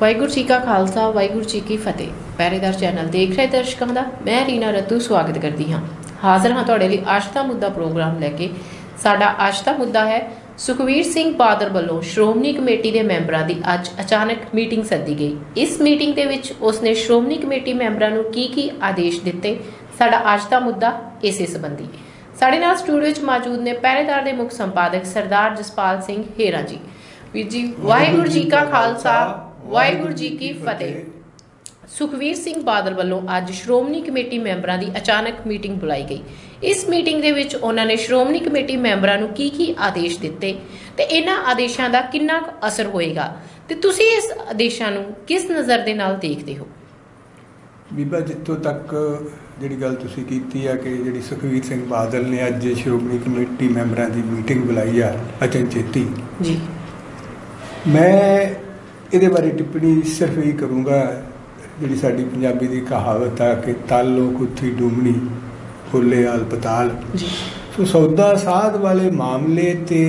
ਵਾਹਿਗੁਰੂ ਜੀ ਕਾ ਖਾਲਸਾ, ਵਾਹਿਗੁਰੂ ਜੀ ਕੀ ਫਤਿਹ। ਪਹਿਰੇਦਾਰ ਚੈਨਲ ਦੇਖ ਰਹੇ ਦਰਸ਼ਕਾਂ ਦਾ ਮੈਂ ਰੀਨਾ ਰਤੂ ਸਵਾਗਤ ਕਰਦੀ ਹਾਂ। ਹਾਜ਼ਰ ਹਾਂ ਤੁਹਾਡੇ ਲਈ ਅੱਜ ਦਾ ਮੁੱਦਾ ਪ੍ਰੋਗਰਾਮ ਲੈ ਕੇ। ਸਾਡਾ ਅੱਜ ਦਾ ਮੁੱਦਾ ਹੈ, ਸੁਖਵੀਰ ਸਿੰਘ ਬਾਦਲ ਵੱਲੋਂ ਸ਼੍ਰੋਮਣੀ ਕਮੇਟੀ ਦੇ ਮੈਂਬਰਾਂ ਦੀ ਅੱਜ ਅਚਾਨਕ ਮੀਟਿੰਗ ਸੱਦੀ ਗਈ। ਇਸ ਮੀਟਿੰਗ ਦੇ ਵਿੱਚ ਉਸਨੇ ਸ਼੍ਰੋਮਣੀ ਕਮੇਟੀ ਮੈਂਬਰਾਂ ਨੂੰ ਕੀ ਕੀ ਆਦੇਸ਼ ਦਿੱਤੇ? ਸਾਡਾ ਅੱਜ ਦਾ ਮੁੱਦਾ ਇਸੇ ਸੰਬੰਧੀ। ਸਾਡੇ ਨਾਲ ਸਟੂਡੀਓ 'ਚ ਮੌਜੂਦ ਨੇ ਪਹਿਰੇਦਾਰ ਦੇ ਮੁੱਖ ਸੰਪਾਦਕ ਸਰਦਾਰ ਜਸਪਾਲ ਸਿੰਘ ਹੇਰਾ ਜੀ। ਵੀਰ ਜੀ, ਵਾਹਿਗੁਰੂ ਜੀ ਕਾ ਖਾਲਸਾ ਵਾਹਿਗੁਰੂ ਜੀ ਕੀ ਫਤਿਹ। ਸੁਖਵੀਰ ਸਿੰਘ ਬਾਦਲ ਵੱਲੋਂ ਅੱਜ ਸ਼੍ਰੋਮਣੀ ਕਮੇਟੀ ਮੈਂਬਰਾਂ ਦੀ ਅਚਾਨਕ ਮੀਟਿੰਗ ਬੁਲਾਈ ਗਈ। ਇਸ ਮੀਟਿੰਗ ਦੇ ਵਿੱਚ ਉਹਨਾਂ ਨੇ ਸ਼੍ਰੋਮਣੀ ਕਮੇਟੀ ਮੈਂਬਰਾਂ ਨੂੰ ਕੀ ਕੀ ਆਦੇਸ਼ ਦਿੱਤੇ ਤੇ ਇਹਨਾਂ ਆਦੇਸ਼ਾਂ ਦਾ ਕਿੰਨਾ ਅਸਰ ਹੋਏਗਾ ਤੇ ਤੁਸੀਂ ਇਸ ਆਦੇਸ਼ਾਂ ਨੂੰ ਕਿਸ ਨਜ਼ਰ ਦੇ ਨਾਲ ਦੇਖਦੇ ਹੋ? ਬੀਬਾ ਜਿੱਥੋਂ ਤੱਕ ਜਿਹੜੀ ਗੱਲ ਤੁਸੀਂ ਕੀਤੀ ਆ ਕਿ ਜਿਹੜੀ ਸੁਖਵੀਰ ਸਿੰਘ ਬਾਦਲ ਨੇ ਅੱਜ ਸ਼੍ਰੋਮਣੀ ਕਮੇਟੀ ਮੈਂਬਰਾਂ ਦੀ ਮੀਟਿੰਗ ਬੁਲਾਈ ਆ ਅਚਨਚੇਤੀ। ਜੀ। ਮੈਂ ਇਹਦੇ ਬਾਰੇ ਟਿੱਪਣੀ ਸਿਰਫ ਇਹ ਕਰੂੰਗਾ ਜਿਹੜੀ ਸਾਡੀ ਪੰਜਾਬੀ ਦੀ ਕਹਾਵਤ ਆ ਕਿ ਤਾਲੋ ਕੁੱਥੀ ਡੂਮਣੀ ਫੁੱਲੇ ਹਸਪਤਾਲ। ਜੀ। ਸੋ ਸੌਦਾ ਸਾਧ ਵਾਲੇ ਮਾਮਲੇ ਤੇ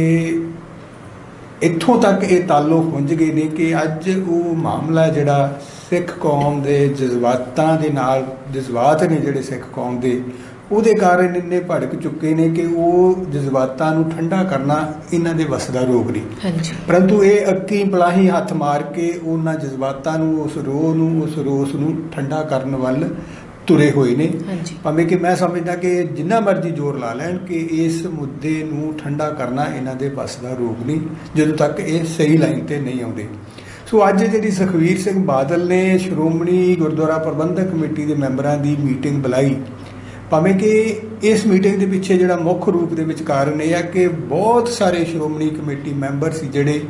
ਇੱਥੋਂ ਤੱਕ ਇਹ ਤਾਲੋ ਪੁੰਜ ਗਏ ਨੇ ਕਿ ਅੱਜ ਉਹ ਮਾਮਲਾ ਜਿਹੜਾ ਸਿੱਖ ਕੌਮ ਦੇ ਜਜ਼ਬਾਤਾਂ ਦੇ ਨਾਲ ਜਜ਼ਬਾਤ ਨੇ ਜਿਹੜੇ ਸਿੱਖ ਕੌਮ ਦੇ ਉਹਦੇ ਕਾਰਨ ਇੰਨੇ ਭੜਕ ਚੁੱਕੇ ਨੇ ਕਿ ਉਹ ਜਜ਼ਬਾਤਾਂ ਨੂੰ ਠੰਡਾ ਕਰਨਾ ਇਹਨਾਂ ਦੇ ਵੱਸ ਦਾ ਰੋਗ ਨਹੀਂ। ਹਾਂਜੀ। ਪਰੰਤੂ ਇਹ ਅੱਕੀ ਪਲਾਹੀ ਹੱਥ ਮਾਰ ਕੇ ਉਹਨਾਂ ਜਜ਼ਬਾਤਾਂ ਨੂੰ ਉਸ ਰੋਹ ਨੂੰ ਉਸ ਰੋਸ ਨੂੰ ਠੰਡਾ ਕਰਨ ਵੱਲ ਤੁਰੇ ਹੋਏ ਨੇ। ਹਾਂਜੀ। ਭਾਵੇਂ ਕਿ ਮੈਂ ਸਮਝਦਾ ਕਿ ਜਿੰਨਾ ਮਰਜ਼ੀ ਜ਼ੋਰ ਲਾ ਲੈਣ ਕਿ ਇਸ ਮੁੱਦੇ ਨੂੰ ਠੰਡਾ ਕਰਨਾ ਇਹਨਾਂ ਦੇ ਵੱਸ ਦਾ ਰੋਗ ਨਹੀਂ ਜਦੋਂ ਤੱਕ ਇਹ ਸਹੀ ਲਾਈਨ ਤੇ ਨਹੀਂ ਆਉਂਦੇ। ਸੋ ਅੱਜ ਜਿਹੜੀ ਸੁਖਵੀਰ ਸਿੰਘ ਬਾਦਲ ਨੇ ਸ਼੍ਰੋਮਣੀ ਗੁਰਦੁਆਰਾ ਪ੍ਰਬੰਧਕ ਕਮੇਟੀ ਦੇ ਮੈਂਬਰਾਂ ਦੀ ਮੀਟਿੰਗ ਬੁਲਾਈ ਭਾਵੇਂ ਕਿ ਇਸ ਮੀਟਿੰਗ ਦੇ ਪਿੱਛੇ ਜਿਹੜਾ ਮੁੱਖ ਰੂਪ ਦੇ ਵਿੱਚ ਕਾਰਨ ਇਹ ਆ ਕਿ ਬਹੁਤ ਸਾਰੇ ਸ਼੍ਰੋਮਣੀ ਕਮੇਟੀ ਮੈਂਬਰ ਸੀ ਜਿਹੜੇ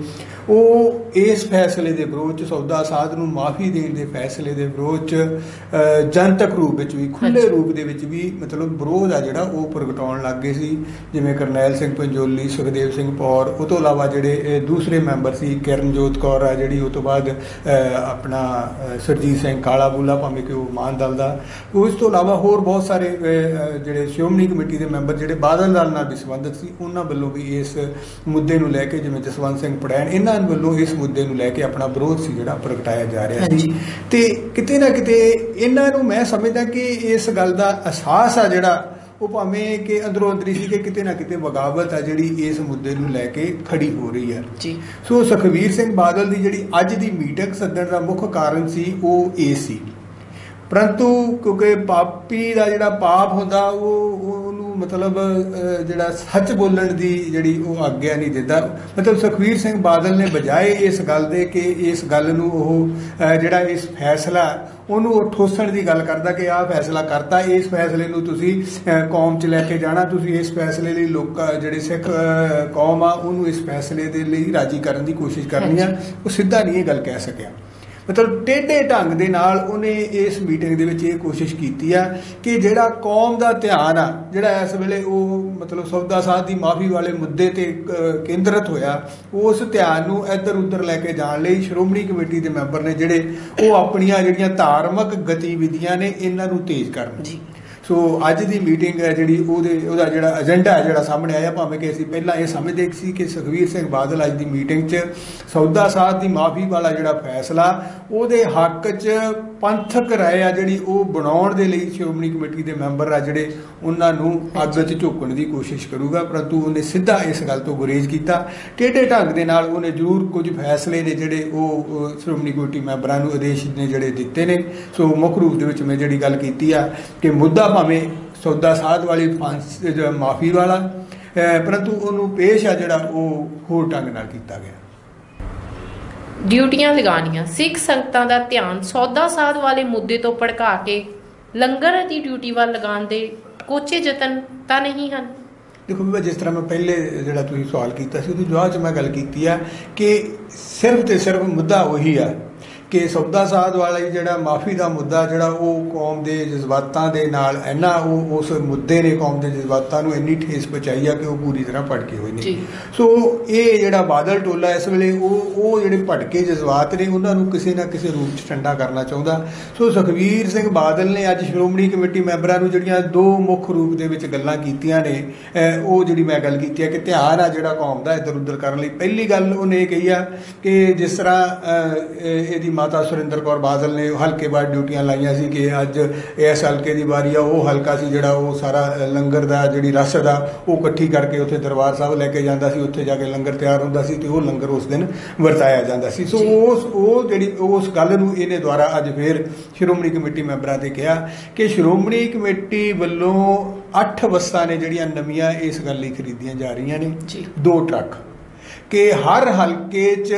ਉਹ ਇਸ ਫੈਸਲੇ ਦੇ ਵਿਰੋਧ ਚ ਸੌਦਾ ਸਾਧ ਨੂੰ ਮਾਫੀ ਦੇਣ ਦੇ ਫੈਸਲੇ ਦੇ ਵਿਰੋਧ ਚ ਜਨਤਕ ਰੂਪ ਵਿੱਚ ਵੀ ਖੁੱਲੇ। ਰੂਪ ਦੇ ਵਿੱਚ ਵੀ ਮਤਲਬ ਵਿਰੋਧ ਆ ਜਿਹੜਾ ਉਹ ਪ੍ਰਗਟਾਉਣ ਲੱਗ ਗਏ ਸੀ ਜਿਵੇਂ ਕਰਨੈਲ ਸਿੰਘ ਪੰਜੋਲੀ ਸੁਖਦੇਵ ਸਿੰਘ ਪੌਰ ਉਹ ਤੋਂ ਇਲਾਵਾ ਜਿਹੜੇ ਦੂਸਰੇ ਮੈਂਬਰ ਸੀ ਕਿਰਨਜੋਤ ਕੌਰ ਆ ਜਿਹੜੀ ਉਹ ਤੋਂ ਬਾਅਦ ਆਪਣਾ ਸਰਜੀਤ ਸਿੰਘ ਕਾਲਾ ਬੂਲਾ ਭਾਵੇਂ ਕਿ ਉਹ ਮਾਨ ਦਲ ਦਾ ਉਸ ਤੋਂ ਇਲਾਵਾ ਹੋਰ ਬਹੁਤ ਸਾਰੇ ਜਿਹੜੇ ਸ਼੍ਰੋਮਣੀ ਕਮੇਟੀ ਦੇ ਮੈਂਬਰ ਜਿਹੜੇ ਬਾਦਲ ਦਲ ਨਾਲ ਵੀ ਸੰਬੰਧਿਤ ਸੀ ਉਹਨਾਂ ਵੱਲੋਂ ਵੀ ਇਸ ਮੁੱਦੇ ਨੂੰ ਲੈ ਕੇ ਜਿਵੇਂ ਜਸਵੰਤ ਸਿੰਘ ਪੜੈਣ ਇਹਨਾਂ ਵੱਲੋਂ ਇਸ ਮੁੱਦੇ ਨੂੰ ਲੈ ਕੇ ਆਪਣਾ ਵਿਰੋਧ ਸੀ ਜਿਹੜਾ ਪ੍ਰਗਟਾਇਆ ਜਾ ਰਿਹਾ ਸੀ। ਤੇ ਕਿਤੇ ਨਾ ਕਿਤੇ ਇਹਨਾਂ ਨੂੰ ਮੈਂ ਸਮਝਦਾ ਕਿ ਇਸ ਗੱਲ ਦਾ ਅਹਿਸਾਸ ਆ ਜਿਹੜਾ ਉਹ ਭਾਵੇਂ ਕਿ ਅੰਦਰੋਂ ਅੰਦਰੀ ਸੀ ਕਿ ਕਿਤੇ ਨਾ ਕਿਤੇ ਬਗਾਵਤ ਆ ਜਿਹੜੀ ਇਸ ਮੁੱਦੇ ਨੂੰ ਲੈ ਕੇ ਖੜੀ ਹੋ ਰਹੀ ਹੈ। ਜੀ। ਸੋ ਸੁਖਵੀਰ ਸਿੰਘ ਬਾਦਲ ਦੀ ਜਿਹੜੀ ਅੱਜ ਦੀ ਮੀਟਿੰਗ ਸੱਦਣ ਦਾ ਮੁੱਖ ਕਾਰਨ ਸੀ ਉਹ ਇਹ ਸੀ। ਪਰੰਤੂ ਕਿਉਂਕਿ ਪਾਪੀ ਦਾ ਜਿਹੜਾ ਪਾਪ ਹੁੰਦਾ ਉਹ ਉਹ- ਉਹਨੂੰ ਮਤਲਬ ਜਿਹੜਾ ਸੱਚ ਬੋਲਣ ਦੀ ਜਿਹੜੀ ਉਹ ਆਗਿਆ ਨਹੀਂ ਦਿੰਦਾ। ਮਤਲਬ ਸੁਖਵੀਰ ਸਿੰਘ ਬਾਦਲ ਨੇ ਬਜਾਏ ਇਸ ਗੱਲ ਦੇ ਕਿ ਇਸ ਗੱਲ ਨੂੰ ਉਹ ਜਿਹੜਾ ਇਸ ਫੈਸਲਾ ਉਹਨੂੰ ਉਹ ਠੋਸਣ ਦੀ ਗੱਲ ਕਰਦਾ ਕਿ ਆਹ ਫੈਸਲਾ ਕਰਤਾ ਇਸ ਫੈਸਲੇ ਨੂੰ ਤੁਸੀਂ ਕੌਮ 'ਚ ਲੈ ਕੇ ਜਾਣਾ ਤੁਸੀਂ ਇਸ ਫੈਸਲੇ ਲਈ ਲੋਕ ਜਿਹੜੇ ਸਿੱਖ ਕੌਮ ਆ ਉਹਨੂੰ ਇਸ ਫੈਸਲੇ ਦੇ ਲਈ ਰਾਜੀ ਕਰਨ ਦੀ ਕੋਸ਼ਿਸ਼ ਕਰਨੀ ਆ। ਉਹ ਸਿੱਧਾ ਨਹੀਂ ਇਹ ਗੱਲ ਕਹਿ ਸਕਿਆ। ਮਤਲਬ ਟੇਢੇ ਢੰਗ ਦੇ ਨਾਲ ਉਹਨੇ ਇਸ ਮੀਟਿੰਗ ਦੇ ਵਿੱਚ ਇਹ ਕੋਸ਼ਿਸ਼ ਕੀਤੀ ਆ ਕਿ ਜਿਹੜਾ ਕੌਮ ਦਾ ਧਿਆਨ ਆ, ਜਿਹੜਾ ਇਸ ਵੇਲੇ ਉਹ ਮਤਲਬ ਸੌਦਾ ਸਾਧ ਦੀ ਮਾਫੀ ਵਾਲੇ ਮੁੱਦੇ ਤੇ ਕੇਂਦਰਿਤ ਹੋਇਆ, ਉਸ ਧਿਆਨ ਨੂੰ ਇੱਧਰ ਉੱਧਰ ਲੈ ਕੇ ਜਾਣ ਲਈ ਸ਼੍ਰੋਮਣੀ ਕਮੇਟੀ ਦੇ ਮੈਂਬਰ ਨੇ ਜਿਹੜੇ ਉਹ ਆਪਣੀਆਂ ਜਿਹੜੀਆਂ ਧਾਰਮਿਕ ਗਤੀਵਿਧੀਆਂ ਨੇ, ਇਹਨਾਂ ਨੂੰ ਤੇਜ਼ ਕਰਨ ਜੀ। ਸੋ ਅੱਜ ਦੀ ਮੀਟਿੰਗ ਹੈ ਜਿਹੜੀ ਉਹਦੇ, ਉਹਦਾ ਜਿਹੜਾ ਏਜੰਡਾ ਹੈ, ਜਿਹੜਾ ਸਾਹਮਣੇ ਆਇਆ, ਭਾਵੇਂ ਕਿ ਅਸੀਂ ਪਹਿਲਾਂ ਇਹ ਸਮਝਦੇ ਸੀ ਕਿ ਸੁਖਵੀਰ ਸਿੰਘ ਬਾਦਲ ਅੱਜ ਦੀ ਮੀਟਿੰਗ 'ਚ ਸੌਦਾ ਸਾਧ ਦੀ ਮਾਫੀ ਵਾਲਾ ਜਿਹੜਾ ਫੈਸਲਾ, ਉਹਦੇ ਹੱਕ 'ਚ ਪੰਥਕ ਰਾਏ ਆ ਜਿਹੜੀ ਉਹ ਬਣਾਉਣ ਦੇ ਲਈ ਸ਼੍ਰੋਮਣੀ ਕਮੇਟੀ ਦੇ ਮੈਂਬਰ ਆ ਜਿਹੜੇ ਉਹਨਾਂ ਨੂੰ ਅੱਗ 'ਚ ਝੋਕਣ ਦੀ ਕੋਸ਼ਿਸ਼ ਕਰੂਗਾ, ਪਰੰਤੂ ਉਹਨੇ ਸਿੱਧਾ ਇਸ ਗੱਲ ਤੋਂ ਗੁਰੇਜ਼ ਕੀਤਾ। ਟੇਢੇ ਢੰਗ ਦੇ ਨਾਲ ਉਹਨੇ ਜ਼ਰੂਰ ਕੁਝ ਫੈਸਲੇ ਨੇ ਜਿਹੜੇ ਉਹ ਉਹ ਸ਼੍ਰੋਮਣੀ ਕਮੇਟੀ ਮੈਂਬਰਾਂ ਨੂੰ ਆਦੇਸ਼ ਨੇ ਜਿਹੜੇ ਦਿੱਤੇ ਨੇ। ਸੋ ਮੁੱਖ ਰੂਪ ਦੇ ਵਿੱਚ ਮੈਂ ਜਿਹੜੀ ਗੱਲ ਕੀਤੀ ਆ ਕਿ ਮੁੱਦਾ ਭਾਵੇਂ ਸੌਦਾ ਸਾਧ ਵਾਲੀ ਫਾਂਸੀ ਮਾਫੀ ਵਾਲਾ ਪਰੰਤੂ ਉਹਨੂੰ ਪੇਸ਼ ਆ ਜਿਹੜਾ ਉਹ ਹੋਰ ਢੰਗ ਨਾਲ ਕੀਤਾ ਗਿਆ। ਡਿਊਟੀਆਂ ਲਗਾਉਣੀਆਂ ਸਿੱਖ ਸੰਗਤਾਂ ਦਾ ਧਿਆਨ ਸੌਦਾ ਸਾਧ ਵਾਲੇ ਮੁੱਦੇ ਤੋਂ ਭੜਕਾ ਕੇ ਲੰਗਰ ਦੀ ਡਿਊਟੀ ਵੱਲ ਲਗਾਉਣ ਦੇ ਕੋਚੇ ਯਤਨ ਤਾਂ ਨਹੀਂ ਹਨ। ਦੇਖੋ ਵੀ ਜਿਸ ਤਰ੍ਹਾਂ ਮੈਂ ਪਹਿਲੇ ਜਿਹੜਾ ਤੁਸੀਂ ਸਵਾਲ ਕੀਤਾ ਸੀ ਉਹਦੇ ਜਵਾਬ 'ਚ ਮੈਂ ਗੱਲ ਕੀਤੀ ਆ ਕਿ ਸਿਰਫ ਤੇ ਸਿਰਫ ਮੁੱਦਾ ਉਹੀ ਆ ਕਿ ਸੌਦਾ ਸਾਧ ਵਾਲਾ ਜਿਹੜਾ ਮਾਫੀ ਦਾ ਮੁੱਦਾ ਜਿਹੜਾ ਉਹ ਕੌਮ ਦੇ ਜਜ਼ਬਾਤਾਂ ਦੇ ਨਾਲ ਇੰਨਾ ਉਹ ਉਸ ਮੁੱਦੇ ਨੇ ਕੌਮ ਦੇ ਜਜ਼ਬਾਤਾਂ ਨੂੰ ਇੰਨੀ ਠੇਸ ਪਹੁੰਚਾਈ ਆ ਕਿ ਉਹ ਪੂਰੀ ਤਰ੍ਹਾਂ ਭੜਕੇ ਹੋਏ ਨੇ। ਸੋ ਇਹ ਜਿਹੜਾ ਬਾਦਲ ਟੋਲਾ ਇਸ ਵੇਲੇ ਉਹ ਉਹ ਜਿਹੜੇ ਭਟਕੇ ਜਜ਼ਬਾਤ ਨੇ ਉਹਨਾਂ ਨੂੰ ਕਿਸੇ ਨਾ ਕਿਸੇ ਰੂਪ 'ਚ ਠੰਡਾ ਕਰਨਾ ਚਾਹੁੰਦਾ। ਸੋ ਸੁਖਵੀਰ ਸਿੰਘ ਬਾਦਲ ਨੇ ਅੱਜ ਸ਼੍ਰੋਮਣੀ ਕਮੇਟੀ ਮੈਂਬਰਾਂ ਨੂੰ ਜਿਹੜੀਆਂ ਦੋ ਮੁੱਖ ਰੂਪ ਦੇ ਵਿੱਚ ਗੱਲਾਂ ਕੀਤੀਆਂ ਨੇ ਉਹ ਜਿਹੜੀ ਮੈਂ ਗੱਲ ਕੀਤੀ ਹੈ ਕਿ ਧਿਆਨ ਆ ਜਿਹੜਾ ਕੌਮ ਦਾ ਇੱਧਰ ਉੱਧਰ ਕਰਨ ਲਈ। ਪਹਿਲੀ ਗੱਲ ਉਹਨੇ ਇਹ ਕਹੀ ਆ ਕਿ ਜਿਸ ਤਰ੍ਹਾਂ ਇਹਦੀ ਮਾਤਾ ਸੁਰਿੰਦਰ ਕੌਰ ਬਾਦਲ ਨੇ ਹਲਕੇ ਬਾਅਦ ਡਿਊਟੀਆਂ ਲਾਈਆਂ ਸੀ ਕਿ ਅੱਜ ਇਸ ਹਲਕੇ ਦੀ ਵਾਰੀ ਆ ਉਹ ਹਲਕਾ ਸੀ ਜਿਹੜਾ ਉਹ ਸਾਰਾ ਲੰਗਰ ਦਾ ਜਿਹੜੀ ਰਸਦ ਆ ਉਹ ਇਕੱਠੀ ਕਰਕੇ ਉੱਥੇ ਦਰਬਾਰ ਸਾਹਿਬ ਲੈ ਕੇ ਜਾਂਦਾ ਸੀ ਉੱਥੇ ਜਾ ਕੇ ਲੰਗਰ ਤਿਆਰ ਹੁੰਦਾ ਸੀ ਤੇ ਉਹ ਲੰਗਰ ਉਸ ਦਿਨ ਵਰਤਾਇਆ ਜਾਂਦਾ ਸੀ। ਸੋ ਉਸ ਉਹ ਜਿਹੜੀ ਉਸ ਗੱਲ ਨੂੰ ਇਹਨੇ ਦੁਆਰਾ ਅੱਜ ਫੇਰ ਸ਼੍ਰੋਮਣੀ ਕਮੇਟੀ ਮੈਂਬਰਾਂ ਤੇ ਕਿਹਾ ਕਿ ਸ਼੍ਰੋਮਣੀ ਕਮੇਟੀ ਵੱਲੋਂ 8 ਬੱਸਾਂ ਨੇ ਜਿਹੜੀਆਂ ਨਵੀਆਂ ਇਸ ਗੱਲ ਲਈ ਖਰੀਦੀਆਂ ਜਾ ਰਹੀਆਂ ਨੇ। ਦੋ ਟਰੱਕ। ਕਿ ਹਰ ਹਲਕੇ 'ਚ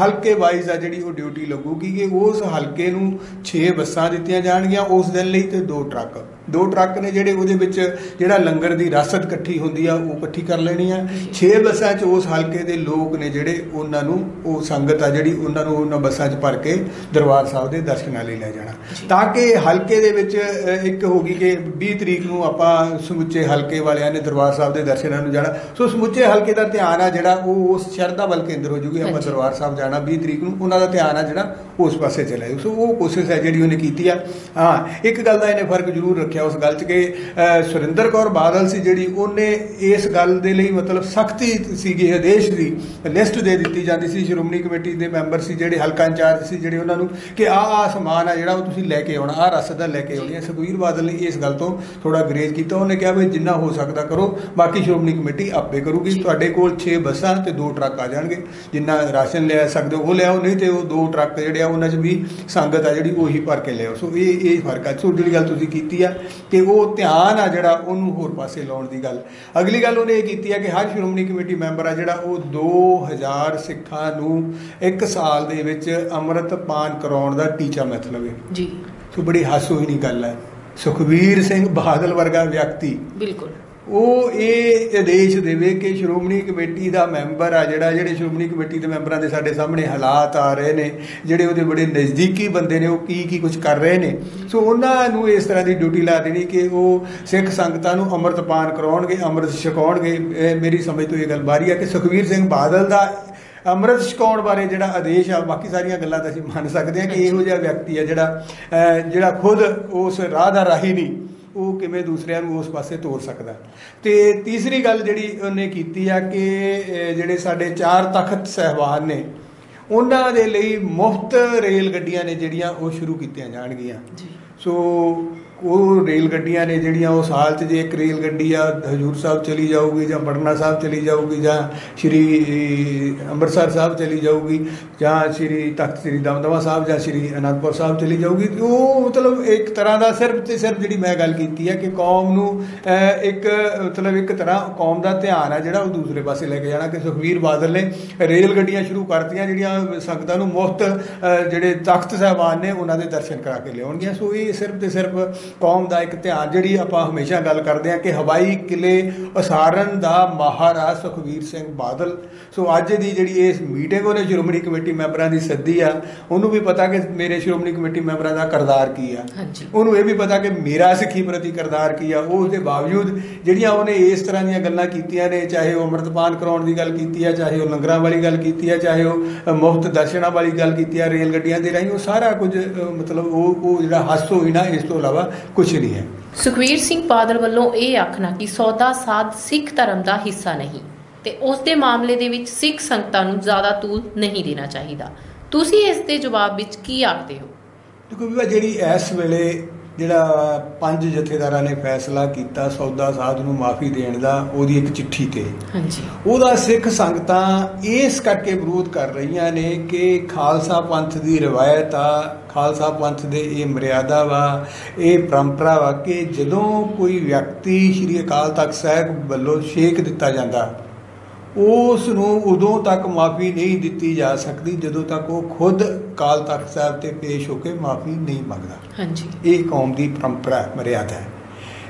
ਹਲਕੇ ਵਾਈਜ਼ ਆ ਜਿਹੜੀ ਉਹ ਡਿਊਟੀ ਲੱਗੂਗੀ ਕਿ ਉਸ ਹਲਕੇ ਨੂੰ 6 ਬੱਸਾਂ ਦਿੱਤੀਆਂ ਜਾਣਗੀਆਂ ਉਸ ਦਿਨ ਲਈ ਤੇ ਦੋ ਟਰੱਕ। ਦੋ ਟਰੱਕ ਨੇ ਜਿਹੜੇ ਉਹਦੇ ਵਿੱਚ ਜਿਹੜਾ ਲੰਗਰ ਦੀ ਰਸਦ ਇਕੱਠੀ ਹੁੰਦੀ ਆ ਉਹ ਇਕੱਠੀ ਕਰ ਲੈਣੀ ਆ। 6 ਬੱਸਾਂ 'ਚ ਉਸ ਹਲਕੇ ਦੇ ਲੋਕ ਨੇ ਜਿਹੜੇ ਉਹਨਾਂ ਨੂੰ ਉਹ ਸੰਗਤ ਆ ਜਿਹੜੀ ਉਹਨਾਂ ਨੂੰ ਉਹਨਾਂ ਬੱਸਾਂ 'ਚ ਭਰ ਕੇ ਦਰਬਾਰ ਸਾਹਿਬ ਦੇ ਦਰਸ਼ਨਾਂ ਲਈ ਲੈ ਜਾਣਾ। ਤਾਂ ਕਿ ਹਲਕੇ ਦੇ ਵਿੱਚ ਇੱਕ ਹੋਗੀ ਕਿ 20 ਤਰੀਕ ਨੂੰ ਆਪਾਂ ਸਮੁੱਚੇ ਹਲਕੇ ਵਾਲਿਆਂ ਨੇ ਦਰਬਾਰ ਸਾਹਿਬ ਦੇ ਦਰਸ਼ਨਾਂ ਨੂੰ ਜਾਣਾ। ਸੋ ਸਮੁੱਚੇ ਹਲਕੇ ਦਾ ਧਿਆਨ ਆ ਜਿਹੜਾ ਉਹ ਉਸ ਸ਼ਰਧਾ ਵੱਲ ਕੇਂਦਰ ਹੋ ਜੂਗੀ ਆਪਾਂ। ਦਰਬਾਰ ਸਾਹਿਬ ਜਾਣਾ 20 ਤਰੀਕ ਨੂੰ। ਉਹਨਾਂ ਦਾ ਧਿਆਨ ਆ ਜਿਹੜਾ ਉਸ ਪਾਸੇ ਚਲਾ ਜਾਊ ਸੋ ਉਹ ਕੋਸ਼ਿਸ਼ ਹੈ ਜਿਹੜੀ ਉਹਨੇ ਕੀਤੀ ਆ। ਹਾਂ ਇੱਕ ਗੱਲ ਦਾ ਇਹਨੇ ਫ਼ਰਕ ਜ਼ਰੂਰ ਰੱਖਿਆ ਉਸ ਗੱਲ 'ਚ ਕਿ ਸੁਰਿੰਦਰ ਕੌਰ ਬਾਦਲ ਸੀ ਜਿਹੜੀ ਉਹਨੇ ਇਸ ਗੱਲ ਦੇ ਲਈ ਮਤਲਬ ਸਖਤੀ ਸੀਗੀ ਆਦੇਸ਼ ਦੀ ਲਿਸਟ ਦੇ ਦਿੱਤੀ ਜਾਂਦੀ ਸੀ। ਸ਼੍ਰੋਮਣੀ ਕਮੇਟੀ ਦੇ ਮੈਂਬਰ ਸੀ ਜਿਹੜੇ ਹਲਕਾ ਇੰਚਾਰਜ ਸੀ ਜਿਹੜੇ ਉਹਨਾਂ ਨੂੰ ਕਿ ਆਹ ਆਹ ਸਮਾਨ ਆ ਜਿਹੜਾ ਉਹ ਤੁਸੀਂ ਲੈ ਕੇ ਆਉਣਾ ਆਹ ਰਸਦ ਦਾ ਲੈ ਕੇ ਆਉਣੀ ਹੈ ਸੁਖਬੀਰ ਬਾਦਲ ਨੇ ਇਸ ਗੱਲ ਤੋਂ ਥੋੜਾ ਗਰੇਜ ਕੀਤਾ। ਉਹਨੇ ਕਿਹਾ ਵੀ ਜਿੰਨਾ ਹੋ ਸਕਦਾ ਕਰੋ ਬਾਕੀ ਸ਼੍ਰੋਮਣੀ ਕਮੇਟੀ ਆਪੇ ਕਰੂਗੀ। ਤੁਹਾਡੇ ਕੋਲ 6 ਬੱਸਾਂ ਤੇ ਦੋ ਟਰੱਕ ਆ ਜਾਣਗੇ। ਜਿੰਨਾ ਰਾਸ਼ਨ ਲੈ ਸਕਦੇ ਹੋ ਉਹ ਲਿਆਓ ਨਹੀਂ ਤੇ ਉਹ ਦੋ ਟਰੱਕ ਜਿਹੜੇ ਆ ਉਹਨਾਂ 'ਚ ਵੀ ਸੰਗਤ ਆ ਜਿਹੜੀ ਉਹੀ ਭਰ ਕੇ ਲਿਆਓ। ਸੋ ਇਹ ਇਹ ਫ਼ਰਕ ਆ। ਸੋ ਜਿਹੜੀ ਗੱਲ ਤੁਸੀਂ ਕੀਤੀ ਆ ਕਿ ਉਹ ਧਿਆਨ ਆ ਜਿਹੜਾ ਉਹਨੂੰ ਹੋਰ ਪਾਸੇ ਲਾਉਣ ਦੀ ਗੱਲ। ਅਗਲੀ ਗੱਲ ਉਹਨੇ ਇਹ ਕੀਤੀ ਆ ਕਿ ਹਰ ਸ਼੍ਰੋਮਣੀ ਕਮੇਟੀ ਮੈਂਬਰ ਆ ਜਿਹੜਾ ਉਹ 2000 ਸਿੱਖਾਂ ਨੂੰ ਇੱਕ ਸਾਲ ਦੇ ਵਿੱਚ ਅੰਮ੍ਰਿਤ ਪਾਨ ਕਰਾਉਣ ਦਾ ਟੀਚਾ ਮਿੱਥ ਲਵੇ। ਜੀ। ਸੋ ਬੜੀ ਹਾਸੋਹੀਣੀ ਗੱਲ ਹੈ ਸੁਖਬੀਰ ਸਿੰਘ ਬਾਦਲ ਵਰਗਾ ਵਿਅਕਤੀ ਬਿਲਕੁਲ। ਉਹ ਇਹ ਆਦੇਸ਼ ਦੇਵੇ ਕਿ ਸ਼੍ਰੋਮਣੀ ਕਮੇਟੀ ਦਾ ਮੈਂਬਰ ਆ ਜਿਹੜਾ ਜਿਹੜੇ ਸ਼੍ਰੋਮਣੀ ਕਮੇਟੀ ਦੇ ਮੈਂਬਰਾਂ ਦੇ ਸਾਡੇ ਸਾਹਮਣੇ ਹਾਲਾਤ ਆ ਰਹੇ ਨੇ ਜਿਹੜੇ ਉਹਦੇ ਬੜੇ ਨਜ਼ਦੀਕੀ ਬੰਦੇ ਨੇ ਉਹ ਕੀ ਕੀ ਕੁਝ ਕਰ ਰਹੇ ਨੇ। ਸੋ ਉਹਨਾਂ ਨੂੰ ਇਸ ਤਰ੍ਹਾਂ ਦੀ ਡਿਊਟੀ ਲਾ ਦੇਣੀ ਕਿ ਉਹ ਸਿੱਖ ਸੰਗਤਾਂ ਨੂੰ ਅੰਮ੍ਰਿਤ ਪਾਨ ਕਰਾਉਣਗੇ ਅੰਮ੍ਰਿਤ ਛਕਾਉਣਗੇ। ਇਹ ਮੇਰੀ ਸਮਝ ਤੋਂ ਇਹ ਗੱਲ ਬਾਰੀ ਆ ਕਿ ਸੁਖਬੀਰ ਸਿੰਘ ਬਾਦਲ ਦਾ ਅੰਮ੍ਰਿਤ ਛਕਾਉਣ ਬਾਰੇ ਜਿਹੜਾ ਆਦੇਸ਼ ਆ ਬਾਕੀ ਸਾਰੀਆਂ ਗੱਲਾਂ ਤਾਂ ਅਸੀਂ ਮੰਨ ਸਕਦੇ ਹਾਂ ਕਿ ਇਹੋ ਜਿਹਾ ਵਿਅਕਤੀ ਆ ਜਿਹੜਾ ਜਿਹੜਾ ਖੁਦ ਉਸ ਰਾਹ ਦਾ ਰਾਹੀ ਨਹੀਂ। ਉਹ ਕਿਵੇਂ ਦੂਸਰਿਆਂ ਨੂੰ ਉਸ ਪਾਸੇ ਤੋਰ ਸਕਦਾ। ਤੇ ਤੀਸਰੀ ਗੱਲ ਜਿਹੜੀ ਉਹਨੇ ਕੀਤੀ ਆ ਕਿ ਜਿਹੜੇ ਸਾਡੇ ਚਾਰ ਤਖਤ ਸਹਿਬਾਨ ਨੇ ਉਹਨਾਂ ਦੇ ਲਈ ਮੁਫਤ ਰੇਲ ਗੱਡੀਆਂ ਨੇ ਜਿਹੜੀਆਂ ਉਹ ਸ਼ੁਰੂ ਕੀਤੀਆਂ ਜਾਣਗੀਆਂ। ਜੀ। ਸੋ ਉਹ ਰੇਲ ਗੱਡੀਆਂ ਨੇ ਜਿਹੜੀਆਂ ਉਹ ਸਾਲ 'ਚ ਜੇ ਇੱਕ ਰੇਲ ਗੱਡੀ ਆ, ਹਜੂਰ ਸਾਹਿਬ ਚਲੀ ਜਾਊਗੀ ਜਾਂ ਪਟਨਾ ਸਾਹਿਬ ਚਲੀ ਜਾਊਗੀ ਜਾਂ ਸ਼੍ਰੀ ਅੰਮ੍ਰਿਤਸਰ ਸਾਹਿਬ ਚਲੀ ਜਾਊਗੀ ਜਾਂ ਸ਼੍ਰੀ ਤਖਤ ਸ੍ਰੀ ਦਮਦਮਾ ਸਾਹਿਬ ਜਾਂ ਸ਼੍ਰੀ ਅਨੰਦਪੁਰ ਸਾਹਿਬ ਚਲੀ ਜਾਊਗੀ। ਉਹ ਮਤਲਬ ਇੱਕ ਤਰ੍ਹਾਂ ਦਾ ਸਿਰਫ ਤੇ ਸਿਰਫ ਜਿਹੜੀ ਮੈਂ ਗੱਲ ਕੀਤੀ ਹੈ ਕਿ ਕੌਮ ਨੂੰ ਇੱਕ ਮਤਲਬ ਇੱਕ ਤਰ੍ਹਾਂ ਕੌਮ ਦਾ ਧਿਆਨ ਆ ਜਿਹੜਾ ਉਹ ਦੂਸਰੇ ਪਾਸੇ ਲੈ ਕੇ ਜਾਣਾ ਕਿ ਸੁਖਵੀਰ ਬਾਦਲ ਨੇ ਰੇਲ ਗੱਡੀਆਂ ਸ਼ੁਰੂ ਕਰਤੀਆਂ ਜਿਹੜੀਆਂ ਸੰਗਤਾਂ ਨੂੰ ਮੁਫਤ ਜਿਹੜੇ ਤਖਤ ਸਾਹਿਬਾਨ ਨੇ ਉਹਨਾਂ ਦੇ ਦਰਸ਼ਨ ਕਰਾ ਕੇ ਲਿਆਉਣਗੀਆਂ। ਸੋ ਇਹ ਸਿਰਫ ਤੇ ਸਿਰਫ ਕੌਮ ਦਾ ਇੱਕ ਧਿਆਨ ਜਿਹੜੀ ਆਪਾਂ ਹਮੇਸ਼ਾ ਗੱਲ ਕਰਦੇ ਆ ਕਿ ਹਵਾਈ ਕਿਲੇ ਉਸਾਰਨ ਦਾ ਮਾਹਰ ਆ ਸੁਖਵੀਰ ਸਿੰਘ ਬਾਦਲ। ਸੋ ਅੱਜ ਦੀ ਜਿਹੜੀ ਇਸ ਮੀਟਿੰਗ ਉਹਨੇ ਸ਼੍ਰੋਮਣੀ ਕਮੇਟੀ ਮੈਂਬਰਾਂ ਦੀ ਸੱਦੀ ਆ। ਉਹਨੂੰ ਵੀ ਪਤਾ ਕਿ ਮੇਰੇ ਸ਼੍ਰੋਮਣੀ ਕਮੇਟੀ ਮੈਂਬਰਾਂ ਦਾ ਕਰਦਾਰ ਕੀ ਆ। ਉਹਨੂੰ ਇਹ ਵੀ ਪਤਾ ਕਿ ਮੇਰਾ ਸਿੱਖੀ ਪ੍ਰਤੀ ਕਰਦਾਰ ਕੀ ਆ। ਉਹ ਉਸਦੇ ਬਾਵਜੂਦ ਜਿਹੜੀਆਂ ਉਹਨੇ ਇਸ ਤਰ੍ਹਾਂ ਦੀਆਂ ਗੱਲਾਂ ਕੀਤੀਆਂ ਨੇ ਚਾਹੇ ਉਹ ਅੰਮ੍ਰਿਤਪਾਨ ਕਰਾਉਣ ਦੀ ਗੱਲ ਕੀਤੀ ਆ ਚਾਹੇ ਉਹ ਲੰਗਰਾਂ ਵਾਲੀ ਗੱਲ ਕੀਤੀ ਆ ਚਾਹੇ ਉਹ ਮੁਫਤ ਦਰਸ਼ਨਾਂ ਵਾਲੀ ਗੱਲ ਕੀਤੀ ਆ ਰੇਲ ਗੱਡੀਆਂ ਦੇ ਰਾਹੀਂ ਉਹ ਸਾਰਾ ਕੁਝ ਮਤਲਬ ਉਹ ਉਹ ਜਿਹੜਾ ਹਾਸੋ ਹੀ ਨਾ ਇਸ ਤੋਂ ਇਲਾਵਾ ਕੁਝ ਨਹੀਂ ਹੈ। ਸੁਖਵੀਰ ਸਿੰਘ ਬਾਦਲ ਵੱਲੋਂ ਇਹ ਆਖਣਾ ਕਿ ਸੌਦਾ ਸਾਧ ਸਿੱਖ ਧਰਮ ਦਾ ਹਿੱਸਾ ਨਹੀਂ ਤੇ ਉਸ ਦੇ ਮਾਮਲੇ ਦੇ ਵਿੱਚ ਸਿੱਖ ਸੰਗਤਾਂ ਨੂੰ ਜ਼ਿਆਦਾ ਤੂਲ ਨਹੀਂ ਦੇਣਾ ਚਾਹੀਦਾ। ਤੁਸੀਂ ਇਸ ਦੇ ਜਵਾਬ ਵਿੱਚ ਕੀ ਆਖਦੇ ਹੋ? ਵੀ ਜਿਹੜੀ ਇਸ ਵੇਲੇ ਜਿਹੜਾ ਪੰਜ ਜਥੇਦਾਰਾਂ ਨੇ ਫੈਸਲਾ ਕੀਤਾ ਸੌਦਾ ਸਾਧ ਨੂੰ ਮਾਫੀ ਦੇਣ ਦਾ ਉਹਦੀ ਇੱਕ ਚਿੱਠੀ ਤੇ। ਹਾਂਜੀ। ਉਹਦਾ ਸਿੱਖ ਸੰਗਤਾਂ ਇਸ ਕਰਕੇ ਵਿਰੋਧ ਕਰ ਰਹੀਆਂ ਨੇ ਕਿ ਖਾਲਸਾ ਪੰਥ ਦੀ ਰਵਾਇਤ ਆ ਖਾਲਸਾ ਪੰਥ ਦੇ ਇਹ ਮਰਿਆਦਾ ਵਾ ਇਹ ਪਰੰਪਰਾ ਵਾ ਕਿ ਜਦੋਂ ਕੋਈ ਵਿਅਕਤੀ ਸ੍ਰੀ ਅਕਾਲ ਤਖਤ ਸਾਹਿਬ ਵੱਲੋਂ ਛੇਕ ਦਿੱਤਾ ਜਾਂਦਾ ਉਸ ਨੂੰ ਉਦੋਂ ਤੱਕ ਮਾਫੀ ਨਹੀਂ ਦਿੱਤੀ ਜਾ ਸਕਦੀ ਜਦੋਂ ਤੱਕ ਉਹ ਖੁਦ ਅਕਾਲ ਤਖਤ ਸਾਹਿਬ ਤੇ ਪੇਸ਼ ਹੋ ਕੇ ਮਾਫੀ ਨਹੀਂ ਮੰਗਦਾ। ਹਾਂਜੀ। ਇਹ ਕੌਮ ਦੀ ਪਰੰਪਰਾ ਮਰਿਆਦਾ ਹੈ।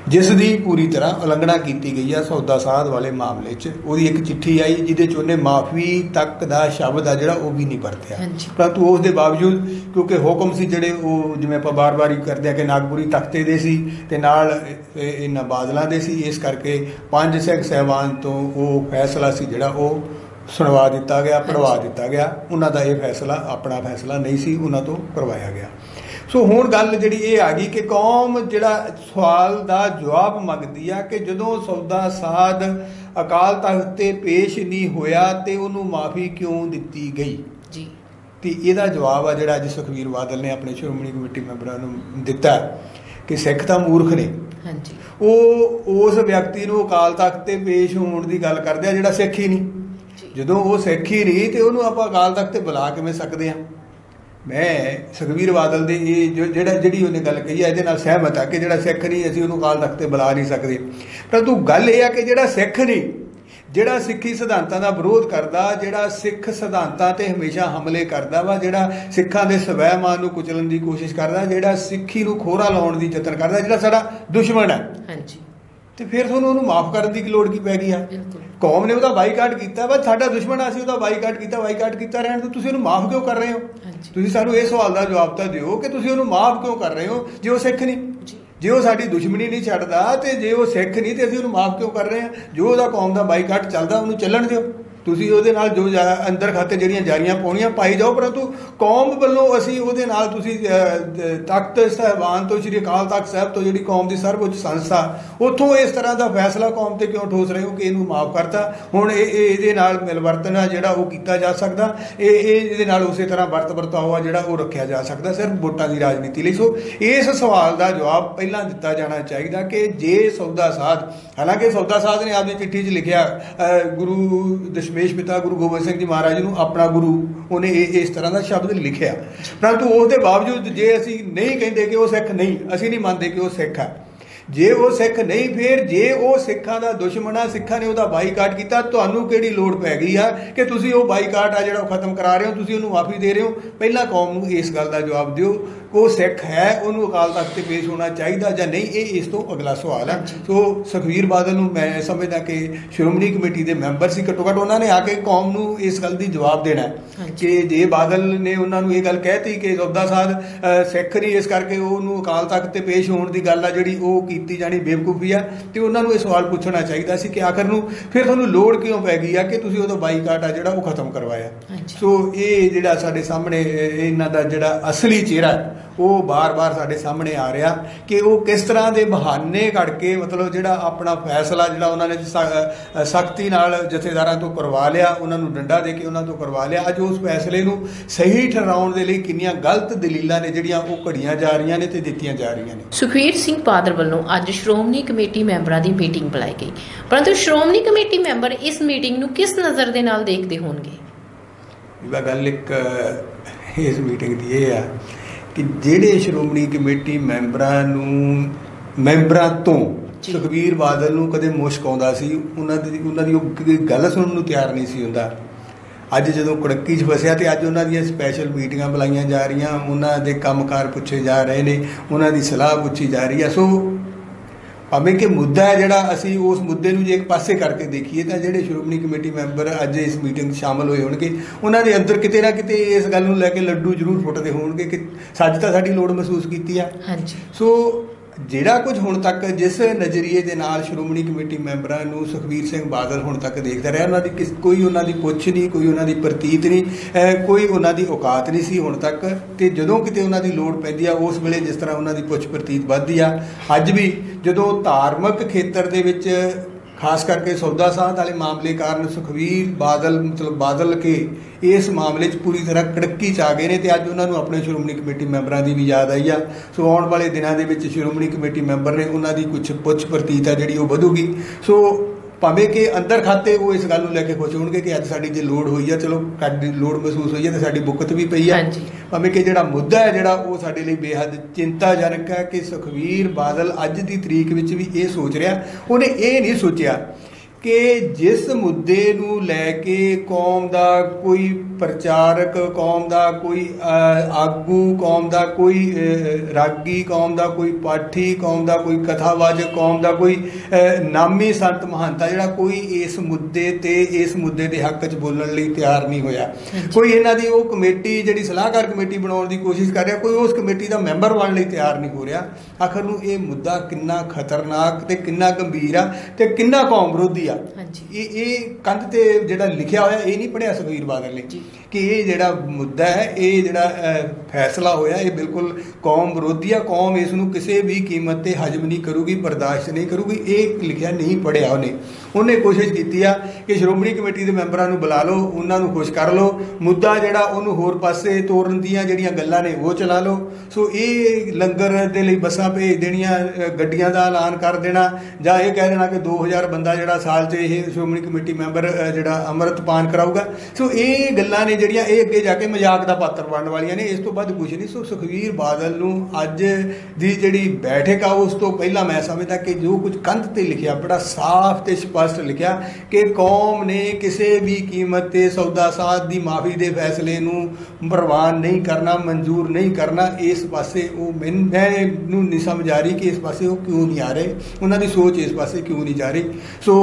ਜਿਸ ਦੀ ਪੂਰੀ ਤਰ੍ਹਾਂ ਉਲੰਘਣਾ ਕੀਤੀ ਗਈ ਆ ਸੌਦਾ ਸਾਧ ਵਾਲੇ ਮਾਮਲੇ 'ਚ। ਉਹਦੀ ਇੱਕ ਚਿੱਠੀ ਆਈ ਜਿਹਦੇ 'ਚ ਉਹਨੇ ਮਾਫੀ ਤੱਕ ਦਾ ਸ਼ਬਦ ਆ ਜਿਹੜਾ ਉਹ ਵੀ ਨਹੀਂ ਵਰਤਿਆ। ਪਰੰਤੂ ਉਸ ਦੇ ਬਾਵਜੂਦ ਕਿਉਂਕਿ ਹੁਕਮ ਸੀ ਜਿਹੜੇ ਉਹ ਜਿਵੇਂ ਆਪਾਂ ਬਾਰ-ਬਾਰ ਹੀ ਕਰਦੇ ਆ ਕਿ ਨਾਗਪੁਰੀ ਤਖਤੇ ਦੇ ਸੀ ਤੇ ਨਾਲ ਇਹ- ਇਹਨਾਂ ਬਾਦਲਾਂ ਦੇ ਸੀ ਇਸ ਕਰਕੇ ਪੰਜ ਸਿੱਖ ਸਹਿਬਾਨ ਤੋਂ ਉਹ ਫੈਸਲਾ ਸੀ ਜਿਹੜਾ ਉਹ ਸੁਣਵਾ ਦਿੱਤਾ ਗਿਆ ਪੜਵਾ ਦਿੱਤਾ ਗਿਆ। ਉਹਨਾਂ ਦਾ ਇਹ ਫੈਸਲਾ ਆਪਣਾ ਫੈਸਲਾ ਨਹੀਂ ਸੀ ਉਹਨਾਂ ਤੋਂ ਕਰਵਾਇਆ ਗਿਆ। ਸੋ ਹੁਣ ਗੱਲ ਜਿਹੜੀ ਇਹ ਆ ਗਈ ਕਿ ਕੌਮ ਜਿਹੜਾ ਸਵਾਲ ਦਾ ਜਵਾਬ ਮੰਗਦੀ ਆ ਕਿ ਜਦੋਂ ਸੌਦਾ ਸਾਧ ਅਕਾਲ ਤਖਤ ਤੇ ਪੇਸ਼ ਨਹੀਂ ਹੋਇਆ ਤੇ ਉਹਨੂੰ ਮਾਫੀ ਕਿਉਂ ਦਿੱਤੀ ਗਈ? ਜੀ। ਤੇ ਇਹਦਾ ਜਵਾਬ ਆ ਜਿਹੜਾ ਅੱਜ ਸੁਖਵੀਰ ਬਾਦਲ ਨੇ ਆਪਣੇ ਸ਼੍ਰੋਮਣੀ ਕਮੇਟੀ ਮੈਂਬਰਾਂ ਨੂੰ ਦਿੱਤਾ ਕਿ ਸਿੱਖ ਤਾਂ ਮੂਰਖ ਨੇ। ਹਾਂਜੀ। ਉਹ ਉਸ ਵਿਅਕਤੀ ਨੂੰ ਅਕਾਲ ਤਖਤ ਤੇ ਪੇਸ਼ ਹੋਣ ਦੀ ਗੱਲ ਕਰਦੇ ਆ ਜਿਹੜਾ ਸਿੱਖ ਹੀ ਨਹੀਂ। ਜਦੋਂ ਉਹ ਸਿੱਖ ਹੀ ਨਹੀਂ ਤੇ ਉਹਨੂੰ ਆਪਾਂ ਅਕਾਲ ਤਖਤ ਤੇ ਬੁਲਾ ਕਿਵੇਂ ਸਕਦੇ ਆ? ਮੈਂ ਸੁਖਵੀਰ ਬਾਦਲ ਦੀ ਇਹ ਜੋ- ਜਿਹੜਾ ਜਿਹੜੀ ਉਹਨੇ ਗੱਲ ਕਹੀ ਹੈ ਇਹਦੇ ਨਾਲ ਸਹਿਮਤ ਆ ਕਿ ਜਿਹੜਾ ਸਿੱਖ ਨਹੀਂ, ਅਸੀਂ ਉਹਨੂੰ ਕਾਲ ਤਖਤ ਤੇ ਬੁਲਾ ਨਹੀਂ ਸਕਦੇ। ਪਰੰਤੂ ਗੱਲ ਇਹ ਆ ਕਿ ਜਿਹੜਾ ਸਿੱਖ ਨਹੀਂ, ਜਿਹੜਾ ਸਿੱਖੀ ਸਿਧਾਂਤਾਂ ਦਾ ਵਿਰੋਧ ਕਰਦਾ, ਜਿਹੜਾ ਸਿੱਖ ਸਿਧਾਂਤਾਂ ਤੇ ਹਮੇਸ਼ਾ ਹਮਲੇ ਕਰਦਾ ਵਾ, ਜਿਹੜਾ ਸਿੱਖਾਂ ਦੇ ਸਵੈਮਾਨ ਨੂੰ ਕੁਚਲਣ ਦੀ ਕੋਸ਼ਿਸ਼ ਕਰਦਾ, ਜਿਹੜਾ ਸਿੱਖੀ ਨੂੰ ਖੋਰਾ ਲਾਉਣ ਦੀ ਯਤਨ ਕਰਦਾ, ਜਿਹੜਾ ਸਾਡਾ ਦੁਸ਼ਮਣ ਹੈ ਹਾਂਜੀ। ਤੇ ਫਿਰ ਤੁਹਾਨੂੰ ਉਹਨੂੰ ਮਾਫ ਕਰਨ ਦੀ ਕੀ ਲੋੜ ਕੀ ਪੈ ਗਈ ਆ? ਕੌਮ ਨੇ ਉਹਦਾ ਬਾਈਕਾਟ ਕੀਤਾ ਵਾ ਸਾਡਾ ਦੁਸ਼ਮਣ ਆ, ਅਸੀਂ ਉਹਦਾ ਬਾਈਕਾਟ ਕੀਤਾ ਬਾਈਕਾਟ ਕੀਤਾ ਰਹਿਣ ਤੋਂ ਤੁਸੀਂ ਉਹਨੂੰ ਮਾਫ ਕਿਉਂ ਕਰ ਰਹੇ ਹੋ? ਤੁਸੀਂ ਸਾਨੂੰ ਇਹ ਸਵਾਲ ਦਾ ਜਵਾਬ ਤਾਂ ਦਿਓ ਕਿ ਤੁਸੀਂ ਉਹਨੂੰ ਮਾਫ ਕਿਉਂ ਕਰ ਰਹੇ ਹੋ? ਜੇ ਉਹ ਸਿੱਖ ਨਹੀਂ ਜੀ। ਜੇ ਉਹ ਸਾਡੀ ਦੁਸ਼ਮਣੀ ਨਹੀਂ ਛੱਡਦਾ ਤੇ ਜੇ ਉਹ ਸਿੱਖ ਨਹੀਂ ਤੇ ਅਸੀਂ ਉਹਨੂੰ ਮਾਫ ਕਿਉਂ ਕਰ ਰਹੇ ਹਾਂ? ਜੋ ਉਹਦਾ ਕੌਮ ਦਾ ਬਾਈਕਾਟ ਚੱਲਦਾ ਉਹਨੂੰ ਚੱਲਣ ਦਿਓ। ਤੁਸੀਂ ਉਹਦੇ ਨਾਲ ਜੋ ਜਾ- ਅੰਦਰ ਖਾਤੇ ਜਿਹੜੀਆਂ ਜਾਰੀਆਂ ਪਾਉਣੀਆਂ, ਪਾਈ ਜਾਓ, ਪਰੰਤੂ ਕੌਮ ਵੱਲੋਂ ਅਸੀਂ ਉਹਦੇ ਨਾਲ ਤੁਸੀਂ ਤਖਤ ਸਹਿਬਾਨ ਤੋਂ, ਸ਼੍ਰੀ ਅਕਾਲ ਤਖਤ ਸਾਹਿਬ ਤੋਂ ਜਿਹੜੀ ਕੌਮ ਦੀ ਸਰਵਉੱਚ ਸੰਸਥਾ, ਉੱਥੋਂ ਇਸ ਤਰ੍ਹਾਂ ਦਾ ਫੈਸਲਾ ਕੌਮ ਤੇ ਕਿਉਂ ਠੋਸ ਰਹੇ ਹੋ ਕਿ ਇਹਨੂੰ ਮਾਫ ਕਰਤਾ? ਹੁਣ ਇਹ ਇਹਦੇ ਨਾਲ ਮਿਲਵਰਤਨ ਆ ਜਿਹੜਾ ਉਹ ਕੀਤਾ ਜਾ ਸਕਦਾ। ਇਹ ਇਹ ਇਹਦੇ ਨਾਲ ਉਸੇ ਤਰ੍ਹਾਂ ਵਰਤ ਵਰਤਾਓ ਆ ਜਿਹੜਾ ਉਹ ਰੱਖਿਆ ਜਾ ਸਕਦਾ, ਸਿਰਫ ਵੋਟਾਂ ਦੀ ਰਾਜਨੀਤੀ ਲਈ। ਸੋ ਇਸ ਸਵਾਲ ਦਾ ਜਵਾਬ ਪਹਿਲਾਂ ਦਿੱਤਾ ਜਾਣਾ ਚਾਹੀਦਾ ਕਿ ਜੇ ਸੌਦਾ ਸਾਧ ਹਾਲਾਂਕਿ ਸੌਦਾ ਸਾਧ ਨੇ ਆਪਦੀ ਚਿੱਠੀ 'ਚ ਲਿਖਿਆ ਗੁਰੂ ਦਸ਼ਮੇਸ਼ ਪਿਤਾ ਗੁਰੂ ਗੋਬਿੰਦ ਸਿੰਘ ਜੀ ਮਹਾਰਾਜ ਨੂੰ ਆਪਣਾ ਗੁਰੂ, ਉਹਨੇ ਇਹ, ਇਸ ਤਰ੍ਹਾਂ ਦਾ ਸ਼ਬਦ ਲਿਖਿਆ। ਪਰੰਤੂ ਉਸ ਦੇ ਬਾਵਜੂਦ ਜੇ ਅਸੀਂ ਨਹੀਂ ਕਹਿੰਦੇ ਕਿ ਉਹ ਸਿੱਖ ਨਹੀਂ, ਅਸੀਂ ਨਹੀਂ ਮੰਨਦੇ ਕਿ ਉਹ ਸਿੱਖ ਹੈ ਜੇ ਉਹ ਸਿੱਖ ਨਹੀਂ, ਫੇਰ ਜੇ ਉਹ ਸਿੱਖਾਂ ਦਾ ਦੁਸ਼ਮਣ ਆ ਸਿੱਖਾਂ ਨੇ ਉਹਦਾ ਬਾਈਕਾਟ ਕੀਤਾ, ਤੁਹਾਨੂੰ ਕਿਹੜੀ ਲੋੜ ਪੈ ਗਈ ਆ ਕਿ ਤੁਸੀਂ ਉਹ ਬਾਈਕਾਟ ਆ ਜਿਹੜਾ ਉਹ ਖਤਮ ਕਰਾ ਰਹੇ ਹੋ, ਤੁਸੀਂ ਉਹਨੂੰ ਮਾਫੀ ਦੇ ਰਹੇ ਹੋ? ਪਹਿਲਾਂ ਕੌਮ ਨੂੰ ਇਸ ਗੱਲ ਦਾ ਜਵਾਬ ਦਿਓ। ਕਿ ਉਹ ਸਿੱਖ ਹੈ ਉਹਨੂੰ ਅਕਾਲ ਤਖਤ ਤੇ ਪੇਸ਼ ਹੋਣਾ ਚਾਹੀਦਾ ਜਾਂ ਨਹੀਂ ਇਹ ਇਸ ਤੋਂ ਅਗਲਾ ਸਵਾਲ ਹੈ ਸੋ ਸੁਖਵੀਰ ਬਾਦਲ ਨੂੰ ਮੈਂ ਸਮਝਦਾ ਕਿ ਸ਼੍ਰੋਮਣੀ ਕਮੇਟੀ ਦੇ ਮੈਂਬਰ ਸੀ ਘੱਟੋ ਘੱਟ ਉਹਨਾਂ ਨੇ ਆ ਕੇ ਕੌਮ ਨੂੰ ਇਸ ਗੱਲ ਦੀ ਜਵਾਬ ਦੇਣਾ। ਕਿ ਜੇ ਬਾਦਲ ਨੇ ਉਹਨਾਂ ਨੂੰ ਇਹ ਗੱਲ ਕਹਿਤੀ ਕਿ ਜ਼ੋਦਾ ਸਾਧ ਅ, ਸਿੱਖ ਨਹੀਂ ਇਸ ਕਰਕੇ ਉਹਨੂੰ ਅਕਾਲ ਤਖਤ ਤੇ ਪੇਸ਼ ਹੋਣ ਦੀ ਗੱਲ ਆ ਜਿਹੜੀ ਉਹ ਕੀਤੀ ਜਾਣੀ ਬੇਵਕੂਫੀ ਆ ਤੇ ਉਹਨਾਂ ਨੂੰ ਇਹ ਸਵਾਲ ਪੁੱਛਣਾ ਚਾਹੀਦਾ ਸੀ ਕਿ ਆਖਰ ਨੂੰ ਫਿਰ ਤੁਹਾਨੂੰ ਲੋੜ ਕਿਉਂ ਪੈ ਗਈ ਆ ਕਿ ਤੁਸੀਂ ਉਹਦਾ ਬਾਈਕਾਟ ਆ ਜਿਹੜਾ ਉਹ ਖਤਮ ਕਰਵਾਇਆ। ਸੋ ਇਹ ਜਿਹੜਾ ਸਾਡੇ ਸਾਹਮਣੇ ਇਹ- ਇਹਨਾਂ ਦਾ ਜਿਹੜਾ ਅਸਲੀ ਚਿਹਰਾ ਉਹ ਬਾਰ-ਬਾਰ ਸਾਡੇ ਸਾਹਮਣੇ ਆ ਰਿਹਾ ਕਿ ਉਹ ਕਿਸ ਤਰ੍ਹਾਂ ਦੇ ਬਹਾਨੇ ਕੱਢ ਕੇ ਮਤਲਬ ਜਿਹੜਾ ਆਪਣਾ ਫੈਸਲਾ ਜਿਹੜਾ ਉਹਨਾਂ ਨੇ ਸਖਤੀ ਨਾਲ ਜਥੇਦਾਰਾਂ ਤੋਂ ਕਰਵਾ ਲਿਆ ਉਹਨਾਂ ਨੂੰ ਡੰਡਾ ਦੇ ਕੇ ਉਹਨਾਂ ਤੋਂ ਕਰਵਾ ਲਿਆ ਅੱਜ ਉਸ ਫੈਸਲੇ ਨੂੰ ਸਹੀ ਠਹਿਰਾਉਣ ਦੇ ਲਈ ਕਿੰਨੀਆਂ ਗਲਤ ਦਲੀਲਾਂ ਨੇ ਜਿਹੜੀਆਂ ਉਹ ਘੜੀਆਂ ਜਾ ਰਹੀਆਂ ਨੇ ਤੇ ਦਿੱਤੀਆਂ ਜਾ ਰਹੀਆਂ ਨੇ। ਸੁਖਵੀਰ ਸਿੰਘ ਬਾਦਲ ਵੱਲੋਂ ਅੱਜ ਸ਼੍ਰੋਮਣੀ ਕਮੇਟੀ ਮੈਂਬਰਾਂ ਦੀ ਮੀਟਿੰਗ ਬੁਲਾਈ ਗਈ। ਪਰੰਤੂ ਸ਼੍ਰੋਮਣੀ ਕਮੇਟੀ ਮੈਂਬਰ ਇਸ ਮੀਟਿੰਗ ਨੂੰ ਕਿਸ ਨਜ਼ਰ ਦੇ ਨਾਲ ਦੇਖਦੇ ਹੋਣਗੇ? ਇਹ ਗੱਲ ਇੱਕ ਇਸ ਮੀਟਿੰਗ ਦੀ ਇਹ ਆ ਕਿ ਜਿਹੜੇ ਸ਼੍ਰੋਮਣੀ ਕਮੇਟੀ ਮੈਂਬਰਾਂ ਨੂੰ ਮੈਂਬਰਾਂ ਤੋਂ ਜੀ। ਸੁਖਬੀਰ ਬਾਦਲ ਨੂੰ ਕਦੇ ਮੁਸ਼ਕ ਆਉਂਦਾ ਸੀ ਉਹਨਾਂ ਦੀ ਉਹਨਾਂ ਦੀ ਉਹ ਗੱਲ ਸੁਣਨ ਨੂੰ ਤਿਆਰ ਨਹੀਂ ਸੀ ਹੁੰਦਾ ਅੱਜ ਜਦੋਂ ਕੜੱਕੀ 'ਚ ਫਸਿਆ ਤੇ ਅੱਜ ਉਹਨਾਂ ਦੀਆਂ ਸਪੈਸ਼ਲ ਮੀਟਿੰਗਾਂ ਬੁਲਾਈਆਂ ਜਾ ਰਹੀਆਂ ਉਹਨਾਂ ਦੇ ਕੰਮਕਾਰ ਪੁੱਛੇ ਜਾ ਰਹੇ ਨੇ ਉਹਨਾਂ ਦੀ ਸਲਾਹ ਪੁੱਛੀ ਜਾ ਰਹੀ ਹੈ ਸੋ ਭਾਵੇਂ ਕਿ ਮੁੱਦਾ ਹੈ ਜਿਹੜਾ ਅਸੀਂ ਉਸ ਮੁੱਦੇ ਨੂੰ ਜੇ ਇੱਕ ਪਾਸੇ ਕਰਕੇ ਦੇਖੀਏ ਤਾਂ ਜਿਹੜੇ ਸ਼੍ਰੋਮਣੀ ਕਮੇਟੀ ਮੈਂਬਰ ਅੱਜ ਇਸ ਮੀਟਿੰਗ 'ਚ ਸ਼ਾਮਲ ਹੋਏ ਹੋਣਗੇ ਉਹਨਾਂ ਦੇ ਅੰਦਰ ਕਿਤੇ ਨਾ ਕਿਤੇ ਇਸ ਗੱਲ ਨੂੰ ਲੈ ਕੇ ਲੱਡੂ ਜ਼ਰੂਰ ਫੁੱਟਦੇ ਹੋਣਗੇ ਕਿ ਸੱਚ ਤਾਂ ਸਾਡੀ ਲੋੜ ਮਹਿਸੂਸ ਕੀਤੀ ਆ। ਹਾਂਜੀ। ਸੋ ਜਿਹੜਾ ਕੁਝ ਹੁਣ ਤੱਕ ਜਿਸ ਨਜ਼ਰੀਏ ਦੇ ਨਾਲ ਸ਼੍ਰੋਮਣੀ ਕਮੇਟੀ ਮੈਂਬਰਾਂ ਨੂੰ ਸੁਖਬੀਰ ਸਿੰਘ ਬਾਦਲ ਹੁਣ ਤੱਕ ਦੇਖਦਾ ਰਿਹਾ, ਉਹਨਾਂ ਦੀ ਕਿਸ- ਕੋਈ ਉਹਨਾਂ ਦੀ ਪੁੱਛ ਨਹੀਂ, ਕੋਈ ਉਹਨਾਂ ਦੀ ਪ੍ਰਤੀਤ ਨਹੀਂ ਕੋਈ ਉਹਨਾਂ ਦੀ ਔਕਾਤ ਨਹੀਂ ਸੀ ਹੁਣ ਤੱਕ ਤੇ ਜਦੋਂ ਕਿਤੇ ਉਹਨਾਂ ਦੀ ਲੋੜ ਪੈਂਦੀ ਆ, ਉਸ ਵੇਲੇ ਜਿਸ ਤਰ੍ਹਾਂ ਉਹਨਾਂ ਦੀ ਪੁੱਛ ਪ੍ਰਤੀਤ ਵੱਧਦੀ ਆ। ਅੱਜ ਵੀ ਜਦੋਂ ਧਾਰਮਿਕ ਖੇਤਰ ਦੇ ਵਿੱਚ ਖਾਸ ਕਰਕੇ ਸੌਦਾ ਸਾਧ ਵਾਲੇ ਮਾਮਲੇ ਕਾਰਨ ਸੁਖਵੀਰ ਬਾਦਲ, ਮਤਲਬ ਬਾਦਲ ਕੇ ਇਸ ਮਾਮਲੇ 'ਚ ਪੂਰੀ ਤਰ੍ਹਾਂ ਕੜਕੀ 'ਚ ਆ ਗਏ ਨੇ ਤੇ ਅੱਜ ਉਹਨਾਂ ਨੂੰ ਆਪਣੇ ਸ਼੍ਰੋਮਣੀ ਕਮੇਟੀ ਮੈਂਬਰਾਂ ਦੀ ਵੀ ਯਾਦ ਆਈ ਆ। ਸੋ ਆਉਣ ਵਾਲੇ ਦਿਨਾਂ ਦੇ ਵਿੱਚ ਸ਼੍ਰੋਮਣੀ ਕਮੇਟੀ ਮੈਂਬਰ ਨੇ ਉਹਨਾਂ ਦੀ ਕੁਝ ਪੁੱਛ ਪ੍ਰਤੀਤ ਆ ਜਿਹੜੀ ਉਹ ਵਧੂਗੀ। ਸੋ ਭਾਵੇਂ ਕਿ ਅੰਦਰ ਖਾਤੇ ਉਹ ਇਸ ਗੱਲ ਨੂੰ ਲੈ ਕੇ ਖੁਸ਼ ਹੋਣਗੇ ਕਿ ਅੱਜ ਸਾਡੀ ਜੇ ਲੋੜ ਹੋਈ ਆ ਚਲੋ ਸਾਡੀ ਲੋੜ ਮਹਿਸੂਸ ਹੋਈ ਆ ਤੇ ਸਾਡੀ ਬੁੱਕਤ ਵੀ ਪਈ ਆ। ਭਾਵੇਂ ਕਿ ਜਿਹੜਾ ਮੁੱਦਾ ਹੈ ਜਿਹੜਾ ਉਹ ਸਾਡੇ ਲਈ ਬੇਹੱਦ ਚਿੰਤਾਜਨਕ ਹੈ ਕਿ ਸੁਖਵੀਰ ਬਾਦਲ ਅੱਜ ਦੀ ਤਰੀਕ ਵਿੱਚ ਵੀ ਇਹ ਸੋਚ ਰਿਹਾ ਉਹਨੇ ਇਹ ਨਹੀਂ ਸੋਚਿਆ ਕਿ ਜਿਸ ਮੁੱਦੇ ਨੂੰ ਲੈ ਕੇ ਕੌਮ ਦਾ ਕੋਈ ਪ੍ਰਚਾਰਕ ਕੌਮ ਦਾ ਕੋਈ ਆਗੂ ਕੌਮ ਦਾ ਕੋਈ ਰਾਗੀ ਕੌਮ ਦਾ ਕੋਈ ਪਾਠੀ ਕੌਮ ਦਾ ਕੋਈ ਕਥਾਵਾਚਕ ਕੌਮ ਦਾ ਕੋਈ ਨਾਮੀ ਸੰਤ ਮਹੰਤਾ ਜਿਹੜਾ ਕੋਈ ਇਸ ਮੁੱਦੇ ਤੇ ਇਸ ਮੁੱਦੇ ਦੇ ਹੱਕ 'ਚ ਬੋਲਣ ਲਈ ਤਿਆਰ ਨਹੀਂ ਹੋਇਆ। ਕੋਈ ਇਹਨਾਂ ਦੀ ਉਹ ਕਮੇਟੀ ਜਿਹੜੀ ਸਲਾਹਕਾਰ ਕਮੇਟੀ ਬਣਾਉਣ ਦੀ ਕੋਸ਼ਿਸ਼ ਕਰ ਰਿਹਾ ਕੋਈ ਉਸ ਕਮੇਟੀ ਦਾ ਮੈਂਬਰ ਬਣਨ ਲਈ ਤਿਆਰ ਨਹੀਂ ਹੋ ਰਿਹਾ। ਆਖਰ ਨੂੰ ਇਹ ਮੁੱਦਾ ਕਿੰਨਾ ਖਤਰਨਾਕ ਤੇ ਕਿੰਨਾ ਗੰਭੀਰ ਆ ਤੇ ਕਿੰਨਾ ਕੌਮ ਵਿਰੋਧੀ ਆ। ਇਹ ਇਹ ਕੰਧ ਤੇ ਜਿਹੜਾ ਲਿਖਿਆ ਹੋਇਆ ਇਹ ਨਹੀਂ ਪੜਿਆ ਸੁਖਬੀਰ ਬਾਦਲ ਨੇ। ਕਿ ਇਹ ਜਿਹੜਾ ਮੁੱਦਾ ਹੈ ਇਹ ਜਿਹੜਾ ਫੈਸਲਾ ਹੋਇਆ ਇਹ ਬਿਲਕੁਲ ਕੌਮ ਵਿਰੋਧੀ ਆ। ਕੌਮ ਇਸ ਨੂੰ ਕਿਸੇ ਵੀ ਕੀਮਤ ਤੇ ਹਜਮ ਨਹੀਂ ਕਰੂਗੀ ਬਰਦਾਸ਼ਤ ਨਹੀਂ ਕਰੂਗੀ। ਇਹ ਲਿਖਿਆ ਨਹੀਂ ਪੜਿਆ ਉਹਨੇ। ਉਹਨੇ ਕੋਸ਼ਿਸ਼ ਕੀਤੀ ਆ ਕਿ ਸ਼੍ਰੋਮਣੀ ਕਮੇਟੀ ਦੇ ਮੈਂਬਰਾਂ ਨੂੰ ਬੁਲਾ ਲਓ ਉਹਨਾਂ ਨੂੰ ਖੁਸ਼ ਕਰ ਲਓ। ਮੁੱਦਾ ਜਿਹੜਾ ਉਹਨੂੰ ਹੋਰ ਪਾਸੇ ਤੋਰਨ ਦੀਆਂ ਜਿਹੜੀਆਂ ਗੱਲਾਂ ਨੇ ਉਹ ਚਲਾ ਲਓ। ਸੋ ਇਹ ਲੰਗਰ ਦੇ ਲਈ ਬੱਸਾਂ ਭੇਜ ਦੇਣੀਆਂ ਗੱਡੀਆਂ ਦਾ ਐਲਾਨ ਕਰ ਦੇਣਾ ਜਾਂ ਇਹ ਕਹਿ ਦੇਣਾ ਕਿ 2000 ਬੰਦਾ ਜਿਹੜਾ ਸਾਲ 'ਚ ਇਹ ਸ਼੍ਰੋਮਣੀ ਕਮੇਟੀ ਮੈਂਬਰ ਜਿਹੜਾ ਅੰਮ੍ਰਿਤਪਾਨ ਕਰਾਊਗਾ। ਸੋ ਇਹ ਗੱਲਾਂ ਨੇ ਜਿਹੜੀਆਂ ਇਹ ਅੱਗੇ ਜਾ ਕੇ ਮਜ਼ਾਕ ਦਾ ਪਾਤਰ ਬਣਨ ਵਾਲੀਆਂ ਨੇ। ਇਸ ਤੋਂ ਬਾਅਦ ਕੁਝ ਨਹੀਂ। ਸੋ ਸੁਖਵੀਰ ਬਾਦਲ ਨੂੰ ਅੱਜ ਦੀ ਜਿਹੜੀ ਬੈਠਕ ਆ, ਉਸ ਤੋਂ ਪਹਿਲਾਂ ਮੈਂ ਸਮਝਦਾ ਕਿ ਜੋ ਕੁਝ ਕੰਧ ਤੇ ਲਿਖਿਆ, ਬੜਾ ਸਾਫ਼ ਤੇ ਸਪਸ਼ਟ ਲਿਖਿਆ ਕਿ ਕੌਮ ਨੇ ਕਿਸੇ ਵੀ ਕੀਮਤ ਤੇ ਸੌਦਾ ਸਾਧ ਦੀ ਮਾਫੀ ਦੇ ਫੈਸਲੇ ਨੂੰ ਪ੍ਰਵਾਨ ਨਹੀਂ ਕਰਨਾ, ਮਨਜ਼ੂਰ ਨਹੀਂ ਕਰਨਾ। ਇਸ ਪਾਸੇ ਉਹ ਮੈਨ- ਮੈਨੂੰ ਨਹੀਂ ਸਮਝ ਆ ਰਹੀ ਕਿ ਇਸ ਪਾਸੇ ਉਹ ਕਿਉਂ ਨਹੀਂ ਆ ਰਹੇ। ਉਹਨਾਂ ਦੀ ਸੋਚ ਇਸ ਪਾਸੇ ਕਿਉਂ ਨਹੀਂ ਜਾ ਰਹੀ। ਸੋ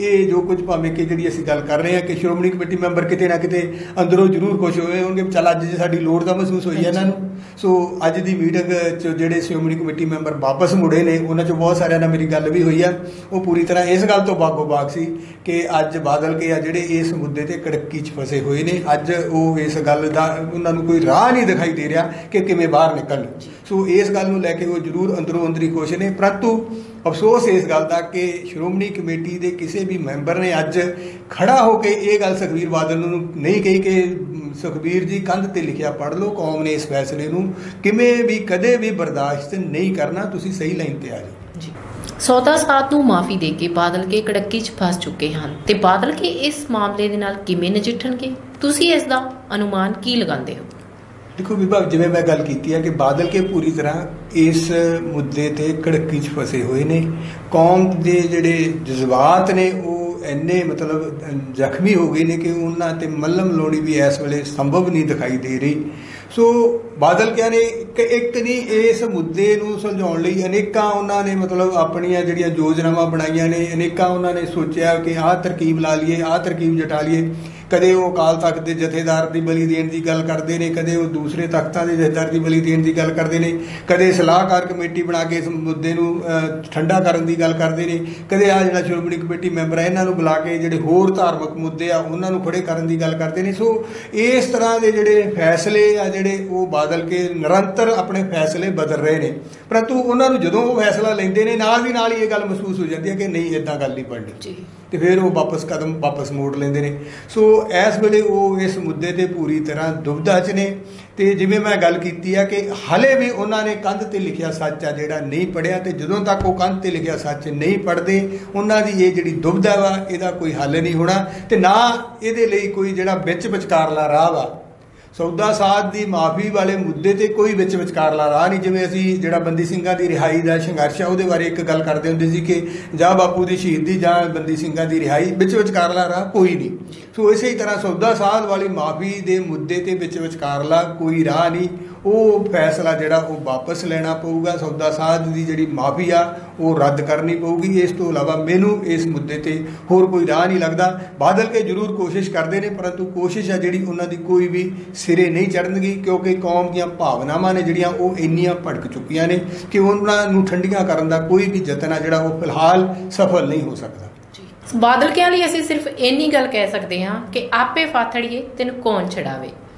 ਇਹ ਜੋ ਕੁਝ ਭਾਵੇਂ ਕਿ ਜਿਹੜੀ ਅਸੀਂ ਗੱਲ ਕਰ ਰਹੇ ਹਾਂ ਕਿ ਸ਼੍ਰੋਮਣੀ ਕਮੇਟੀ ਮੈਂਬਰ ਕਿਤੇ ਨਾ ਕਿਤੇ ਅੰਦਰੋਂ ਜ਼ਰੂਰ ਖੁਸ਼ ਹੋਏ ਹੋਣਗੇ ਚੱਲ ਅੱਜ ਜੇ ਸਾਡੀ ਲੋੜ ਦਾ ਮਹਿਸੂਸ ਹੋਈ ਹੈ ਇਹਨਾਂ ਨੂੰ। ਸੋ ਅੱਜ ਦੀ ਮੀਟਿੰਗ ਚ ਜਿਹੜੇ ਸ਼੍ਰੋਮਣੀ ਕਮੇਟੀ ਮੈਂਬਰ ਵਾਪਸ ਮੁੜੇ ਨੇ ਉਹਨਾਂ ਚ ਬਹੁਤ ਸਾਰਿਆਂ ਨਾਲ ਮੇਰੀ ਗੱਲ ਵੀ ਹੋਈ ਆ। ਉਹ ਪੂਰੀ ਤਰ੍ਹਾਂ ਇਸ ਗੱਲ ਤੋਂ ਬਾਗੋ ਬਾਗ ਸੀ ਕਿ ਅੱਜ ਬਾਦਲ ਕੇ ਆ ਜਿਹੜੇ ਇਸ ਮੁੱਦੇ ਤੇ ਕੜਕੀ ਚ ਫਸੇ ਹੋਏ ਨੇ। ਅੱਜ ਉਹ ਇਸ ਗੱਲ ਦਾ ਉਹਨਾਂ ਨੂੰ ਕੋਈ ਰਾਹ ਨਹੀਂ ਦਿਖਾਈ ਦੇ ਰਿਹਾ ਕਿ ਕਿਵੇਂ ਬਾਹਰ ਨਿਕਲਣ। ਸੋ ਇਸ ਗੱਲ ਨੂੰ ਲੈ ਕੇ ਉਹ ਜ਼ਰੂਰ ਅੰਦਰੋਂ ਅੰਦਰੀ ਖੁਸ਼ ਨੇ। ਪਰੰਤੂ ਅਫਸੋਸ ਇਸ ਗੱਲ ਦਾ ਕਿ ਸ਼੍ਰੋਮਣੀ ਕਮੇਟੀ ਦੇ ਕਿਸੇ ਵੀ ਮੈਂਬਰ ਨੇ ਅੱਜ ਖੜਾ ਹੋ ਕੇ ਇਹ ਗੱਲ ਸੁਖਬੀਰ ਬਾਦਲ ਨੂੰ ਨਹੀਂ ਕਹੀ ਕਿ ਮ, ਸੁਖਬੀਰ ਜੀ ਕੰਧ ਤੇ ਲਿਖਿਆ ਪੜ੍ਹ ਲਓ ਕੌਮ ਨੇ ਇਸ ਫੈਸਲੇ ਨੂੰ ਕਿਵੇਂ ਵੀ ਕਦੇ ਵੀ ਬਰਦਾਸ਼ਤ ਨਹੀਂ ਕਰਨਾ ਤੁਸੀਂ ਸਹੀ ਲਾਈਨ ਤੇ ਆ ਜਾਓ। ਜੀ। ਸੌਦਾ ਸਾਥ ਨੂੰ ਮਾਫੀ ਦੇ ਕੇ ਬਾਦਲ ਕੇ ਕੜੱਕੀ 'ਚ ਫਸ ਚੁੱਕੇ ਹਨ। ਤੇ ਬਾਦਲ ਕੇ ਇਸ ਮਾਮਲੇ ਦੇ ਨਾਲ ਕਿਵੇਂ ਨਜਿੱਠਣਗੇ? ਤੁਸੀਂ ਇਸ ਦਾ ਅਨੁਮਾਨ ਕੀ ਲਗਾਉਂਦੇ ਹੋ? ਦੇਖੋ ਵਿਭਾਗ ਜਿਵੇਂ ਮੈਂ ਗੱਲ ਕੀਤੀ ਹੈ ਕਿ ਬਾਦਲ ਕੇ ਪੂਰੀ ਤਰ੍ਹਾਂ ਇਸ ਮੁੱਦੇ ਤੇ ਕੜਕੀ 'ਚ ਫਸੇ ਹੋਏ ਨੇ। ਕੌਮ ਦੇ ਜਿਹੜੇ ਜਜ਼ਬਾਤ ਨੇ, ਉਹ ਇੰਨੇ ਮਤਲਬ ਜ਼ਖਮੀ ਹੋ ਗਏ ਨੇ ਕਿ ਉਹਨਾਂ ਤੇ ਮੱਲਮ ਲੋਣੀ ਵੀ ਇਸ ਵੇਲੇ ਸੰਭਵ ਨਹੀਂ ਦਿਖਾਈ ਦੇ ਰਹੀ। ਸੋ ਬਾਦਲ ਕਿਆ ਨੇ ਇੱਕ ਇੱਕ ਨਹੀਂ, ਇਸ ਮੁੱਦੇ ਨੂੰ ਸੁਲਝਾਉਣ ਲਈ ਅਨੇਕਾਂ ਉਹਨਾਂ ਨੇ ਮਤਲਬ ਆਪਣੀਆਂ ਜਿਹੜੀਆਂ ਯੋਜਨਾਵਾਂ ਬਣਾਈਆਂ ਨੇ, ਅਨੇਕਾਂ ਉਹਨਾਂ ਨੇ ਸੋਚਿਆ ਕਿ ਆਹ ਤਰਕੀਬ ਲਾ ਲਈਏ, ਆਹ ਤਰਕੀਬ ਜਟਾ ਲਈਏ। ਕਦੇ ਉਹ ਅਕਾਲ ਤਖਤ ਦੇ ਜਥੇਦਾਰ ਦੀ ਬਲੀ ਦੇਣ ਦੀ ਗੱਲ ਕਰਦੇ ਨੇ ਕਦੇ ਉਹ ਦੂਸਰੇ ਤਖਤਾਂ ਦੇ ਜਥੇਦਾਰ ਦੀ ਬਲੀ ਦੇਣ ਦੀ ਗੱਲ ਕਰਦੇ ਨੇ ਕਦੇ ਸਲਾਹਕਾਰ ਕਮੇਟੀ ਬਣਾ ਕੇ ਇਸ ਮੁੱਦੇ ਨੂੰ ਠੰਡਾ ਕਰਨ ਦੀ ਗੱਲ ਕਰਦੇ ਨੇ ਕਦੇ ਆ ਜਿਹੜਾ ਸ਼੍ਰੋਮਣੀ ਕਮੇਟੀ ਮੈਂਬਰ ਹੈ ਇਹਨਾਂ ਨੂੰ ਬੁਲਾ ਕੇ ਜਿਹੜੇ ਹੋਰ ਧਾਰਮਿਕ ਮੁੱਦੇ ਆ ਉਹਨਾਂ ਨੂੰ ਖੜੇ ਕਰਨ ਦੀ ਗੱਲ ਕਰਦੇ ਨੇ। ਸੋ ਇਸ ਤਰ੍ਹਾਂ ਦੇ ਜਿਹੜੇ ਫੈਸਲੇ ਆ ਜਿਹੜੇ ਉਹ ਬਾਦਲ ਕੇ ਨਿਰੰਤਰ ਆਪਣੇ ਫੈਸਲੇ ਬਦਲ ਰਹੇ ਨੇ। ਪਰੰਤੂ ਉਹਨਾਂ ਨੂੰ ਜਦੋਂ ਉਹ ਫੈਸਲਾ ਲੈਂਦੇ ਨੇ ਨਾਲ ਦੀ ਨਾਲ ਹੀ ਇਹ ਗੱਲ ਮਹਿਸੂਸ ਹੋ ਜਾਂਦੀ ਹੈ ਕਿ ਨਹੀਂ ਇਦਾਂ ਗੱਲ ਨਹੀਂ ਬਣਨੀ। ਤੇ ਫਿਰ ਉਹ ਵਾਪਸ ਕਦਮ ਵਾਪਸ ਮੋੜ ਲੈਂਦੇ ਨੇ। ਸੋ ਇਸ ਵੇਲੇ ਉਹ ਇਸ ਮੁੱਦੇ ਤੇ ਪੂਰੀ ਤਰ੍ਹਾਂ ਦੁਬਧਾ 'ਚ ਨੇ ਤੇ ਜਿਵੇਂ ਮੈਂ ਗੱਲ ਕੀਤੀ ਆ ਕਿ ਹਲੇ ਵੀ ਉਹਨਾਂ ਨੇ ਕੰਧ ਤੇ ਲਿਖਿਆ ਸੱਚ ਆ ਜਿਹੜਾ ਨਹੀਂ ਪੜਿਆ ਤੇ ਜਦੋਂ ਤੱਕ ਉਹ ਕੰਧ ਤੇ ਲਿਖਿਆ ਸੱਚ ਨਹੀਂ ਪੜਦੇ ਉਹਨਾਂ ਦੀ ਇਹ ਜਿਹੜੀ ਦੁਬਧਾ ਵਾ, ਇਹਦਾ ਕੋਈ ਹੱਲ ਨਹੀਂ ਹੋਣਾ ਤੇ ਨਾ ਇਹਦੇ ਲਈ ਕੋਈ ਜਿਹੜਾ ਵਿੱਚ ਵਿਚਕਾਰਲਾ ਰਾਹ ਵਾ ਸੌਦਾ ਸਾਧ ਦੀ ਮਾਫੀ ਵਾਲੇ ਮੁੱਦੇ ਤੇ ਕੋਈ ਵਿੱਚ ਵਿਚਕਾਰਲਾ ਰਾਹ ਨਹੀਂ। ਜਿਵੇਂ ਅਸੀਂ ਜਿਹੜਾ ਬੰਦੀ ਸਿੰਘਾਂ ਦੀ ਰਿਹਾਈ ਦਾ ਸੰਘਰਸ਼ ਆ, ਉਹਦੇ ਬਾਰੇ ਇੱਕ ਗੱਲ ਕਰਦੇ ਹੁੰਦੇ ਸੀ ਕਿ ਜਾਂ ਬਾਪੂ ਦੀ ਸ਼ਹੀਦੀ ਜਾਂ ਬੰਦੀ ਸਿੰਘਾਂ ਦੀ ਰਿਹਾਈ, ਵਿੱਚ ਵਿਚਕਾਰਲਾ ਰਾਹ ਕੋਈ ਨਹੀਂ। ਸੋ ਇਸੇ ਤਰ੍ਹਾਂ ਸੌਦਾ ਸਾਧ ਵਾਲੀ ਮਾਫੀ ਦੇ ਮੁੱਦੇ ਤੇ ਵਿੱਚ ਵਿਚਕਾਰਲਾ ਕੋਈ ਰਾਹ ਨਹੀਂ। ਉਹ ਫੈਸਲਾ ਜਿਹੜਾ ਉਹ ਵਾਪਸ ਲੈਣਾ ਪਊਗਾ, ਸੌਦਾ ਸਾਧ ਦੀ ਜਿਹੜੀ ਮਾਫੀ ਆ, ਉਹ ਰੱਦ ਕਰਨੀ ਪਊਗੀ। ਇਸ ਤੋਂ ਇਲਾਵਾ ਮੈਨੂੰ ਇਸ ਮੁੱਦੇ ਤੇ ਹੋਰ ਕੋਈ ਰਾਹ ਨਹੀਂ ਲੱਗਦਾ। ਬਾਦਲ ਕੇ ਜ਼ਰੂਰ ਕੋਸ਼ਿਸ਼ ਕਰਦੇ ਨੇ, ਪਰੰਤੂ ਕੋਸ਼ਿਸ਼ ਆ ਜਿਹੜੀ ਉਹਨਾਂ ਦੀ ਕੋਈ ਵੀ ਸਿਰੇ ਨਹੀਂ ਚੜਨਗੀ, ਕਿਉਂਕਿ ਕੌਮ ਦੀਆਂ ਭਾਵਨਾਵਾਂ ਨੇ ਜਿਹੜੀਆਂ, ਉਹ ਇੰਨੀਆਂ ਭੜਕ ਚੁੱਕੀਆਂ ਨੇ ਕਿ ਉਹਨਾਂ ਨੂੰ ਠੰਡੀਆਂ ਕਰਨ ਦਾ ਕੋਈ ਵੀ ਯਤਨ ਆ ਜਿਹੜਾ ਉਹ ਫਿਲਹਾਲ ਸਫਲ ਨਹੀਂ ਹੋ ਸਕਦਾ। ਜੀ। ਬਾਦਲ ਕਿਆਂ ਲਈ ਅਸੀਂ ਸਿਰਫ ਇੰਨੀ ਗੱਲ ਕਹਿ ਸਕਦੇ ਹਾਂ ਕਿ ਆਪੇ ਫਾਥੜੀਏ, ਤੈਨੂੰ ਕੌਣ ਛਡਾਵੇ?